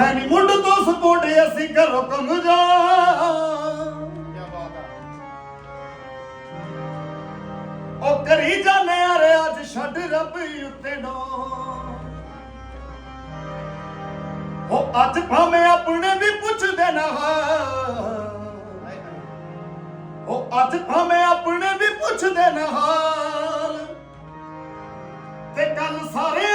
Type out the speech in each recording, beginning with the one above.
ਉਹ ਹੈ ਨੀ ਮੁੰਡ ਤੋਂ ਸਪੋਟੇ ਅਸੀਂ ਘਰੋਂ ਕੰਮ ਜਾ। ਉਹ ਕਰੀ ਜਾਣੇ ਯਾਰ ਅੱਜ ਛੱਡ ਰੱਬ ਉੱਤੇ ਨਾ। ਉਹ ਅੱਜ ਭਾਵੇਂ ਆਪਣੇ ਵੀ ਪੁੱਛਦੇ ਨਾ। ਉਹ ਅੱਜ ਭਾਵੇਂ ਆਪਣੇ ਵੀ ਪੁੱਛਦੇ ਨਾ ਹਾਲ। ਤੇ ਕੱਲ ਸਾਰੇ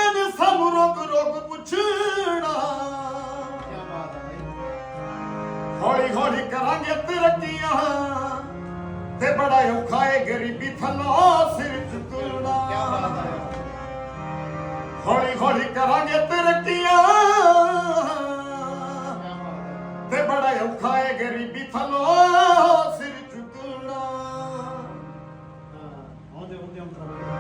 ਤਰੱਕੀਆਂ ਤੇ ਬੜਾ ਔਖਾ ਏ ਗਰੀਬੀ ਥੱਲੋਂ ਸਿਰ ਆ ਹੌਲੀ ਹੌਲੀ ਕਰਾਂਗੇ ਤਰੱਕੀਆਂ। ਤੇ ਬੜਾ ਔਖਾ ਏ ਗਰੀਬੀ ਥੱਲੋਂ ਸਿਰ ਝੁਕਣਾ ਆਉਂਦੇ ਹੁੰਦੇ ਅੰਤਰਾ ਹੋਏ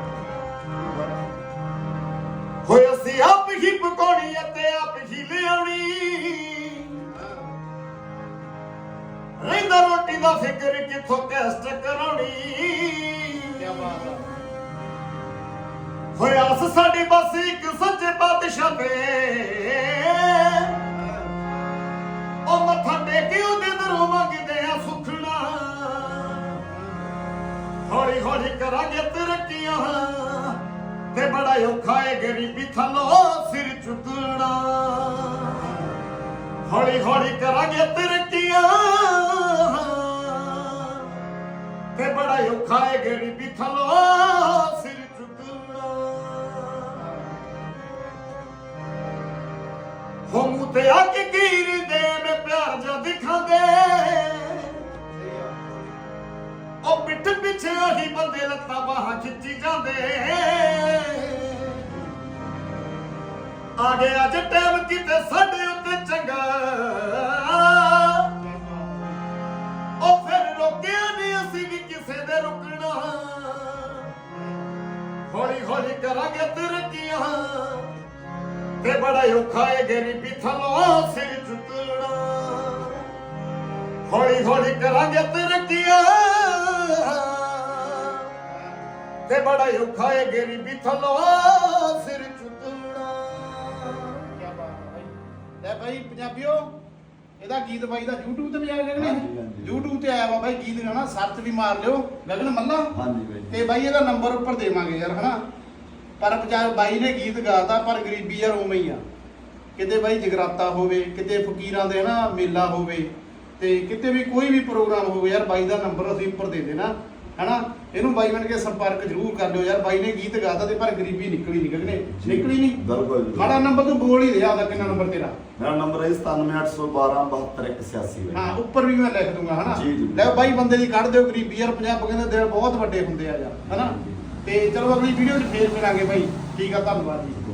ਰੋਟੀ ਦਾ ਫਿਕਰ ਕਿੱਥੋਂ ਕੈਸਟ ਕਰਾਉਣੀ? ਕੀ ਬਾਤ ਆ। ਹੋਇਆ ਸ ਸਾਡੀ ਬਸ ਇੱਕ ਸੱਚੇ ਪਾਤਸ਼ਾਹ ਤੇ। ਉਹ ਮੱਥਾ ਟੇਕੇ ਉਹਦੇ ਦਰੋਂ ਮੰਗਦੇ ਆ ਸੁਖਣਾ। ਹੌਲੀ ਹੌਲੀ ਕਰਾਂਗੇ ਤਰੱਕੀਆਂ। ਤੇ ਬੜਾ ਔਖਾ ਏ ਗਰੀਬੀ ਥੱਲੋਂ ਸਿਰ ਚੁੱਕਣਾ। ਹੌਲੀ ਹੌਲੀ ਕਰਾਂਗੇ ਤਰੱਕੀਆਂ। ਬੜਾ ਔਖਾ ਏ ਗਰੀਬੀ ਥੱਲੋਂ ਸਿਰ ਚੁੱਕਣਾ। ਹੋ ਮੂੰਹ ਤੇ ਆ ਕੇ ਮੈਂ ਪਿਆਰ ਜਾ ਦਿਖਾਉਂਦੇ। ਸਹੀ ਉਹ ਪਿੱਠ ਪਿੱਛੇ ਉਹੀ ਬੰਦੇ ਲੱਤਾਂ ਬਾਹਾਂ ਖਿੱਚੀ ਜਾਂਦੇ। ਆ ਗਿਆ ਅੱਜ ਟਾਈਮ ਕਿਤੇ ਕਰਾਂਗੇ ਤਰੱਕੀਆਂ। ਤੇ ਬੜਾ ਔਖਾ ਏ ਗਰੀਬੀ ਥੱਲੋਂ ਸਿਰ ਝੁਕਣਾ ਹੌਲੀ ਹੌਲੀ ਕਰਾਂਗੇ ਤਰੱਕੀਆਂ। ਤੇ ਬੜਾ ਔਖਾ ਏ ਗਰੀਬੀ ਥੱਲੋਂ ਸਿਰ ਝੁਕਣਾ ਕੀ ਬਾਤ ਆ ਭਾਈ ਲੈ ਭਾਈ ਪੰਜਾਬੀਓ ਇਹਦਾ ਗੀਤ ਬਾਈ ਦਾ YouTube ਤੇ ਵੀ ਆਇਆ ਗਗਨ। YouTube ਤੇ ਆਇਆ ਵਾ ਬਾਈ ਗੀਤ ਹਨਾ ਸਰਚ ਵੀ ਮਾਰ ਲਿਓ। ਗਗਨ ਮੱਲਾ। ਹਾਂਜੀ ਬਾਈ। ਤੇ ਬਾਈ ਇਹਦਾ ਨੰਬਰ ਉੱਪਰ ਦੇਵਾਂਗੇ ਯਾਰ ਹਨਾ? ਪਰ ਪੰਜਾਬ ਬਾਈ ਨੇ ਗੀਤ ਗਾਤਾ ਪਰ ਗਰੀਬੀ ਯਾਰ ਉਵੇਂ ਹੀ ਆ। ਕਿਤੇ ਬਾਈ ਜਗਰਾਤਾ ਹੋਵੇ ਕਿਤੇ ਫਕੀਰਾਂ ਦੇ ਹਨਾ ਮੇਲਾ ਹੋਵੇ ਤੇ ਕਿਤੇ ਵੀ ਕੋਈ ਵੀ ਪ੍ਰੋਗਰਾਮ ਹੋਵੇ ਯਾਰ ਬਾਈ ਦਾ ਨੰਬਰ ਅਸੀਂ ਉੱਪਰ ਦੇ ਦੇਣਾ ਹਨਾ? ਇਹਨੂੰ ਬਾਈ ਬਣ ਕੇ ਸੰਪਰਕ ਜ਼ਰੂਰ ਕਰ ਲਿਓ ਯਾਰ ਬਾਈ ਨੇ ਗੀਤ ਗਾਤਾ ਤੇ ਪਰ ਗਰੀਬੀ ਨਿਕਲੀ ਨਹੀਂ ਗਗਨੇ ਨਿਕਲੀ ਨਹੀਂ। ਬਿਲਕੁਲ ਜੀ। ਮਾੜਾ ਨੰਬਰ ਤੂੰ ਬੋਲ ਹੀ ਦੇ ਆਦਾ ਕਿੰਨਾ ਨੰਬਰ ਤੇਰਾ? ਮੇਰਾ ਨੰਬਰ ਹੈ 9781272186 ਹਾਂ ਉੱਪਰ ਵੀ ਮੈਂ ਲਿਖ ਦੂੰਗਾ ਹਨਾ। ਲੈ ਬਾਈ ਬੰਦੇ ਦੀ ਕੱਢ ਦਿਓ ਗਰੀਬੀ ਯਾਰ ਪੰਜਾਬ ਕਹਿੰਦੇ ਦਿਲ ਬਹੁਤ ਵੱਡੇ ਹੁੰਦੇ ਆ ਯਾਰ ਹਨਾ? ਤੇ ਚਲੋ ਅਗਲੀ ਵੀਡੀਓ 'ਚ ਫੇਰ ਮਿਲਾਂਗੇ ਭਾਈ। ਠੀਕ ਆ ਧੰਨਵਾਦ ਜੀ।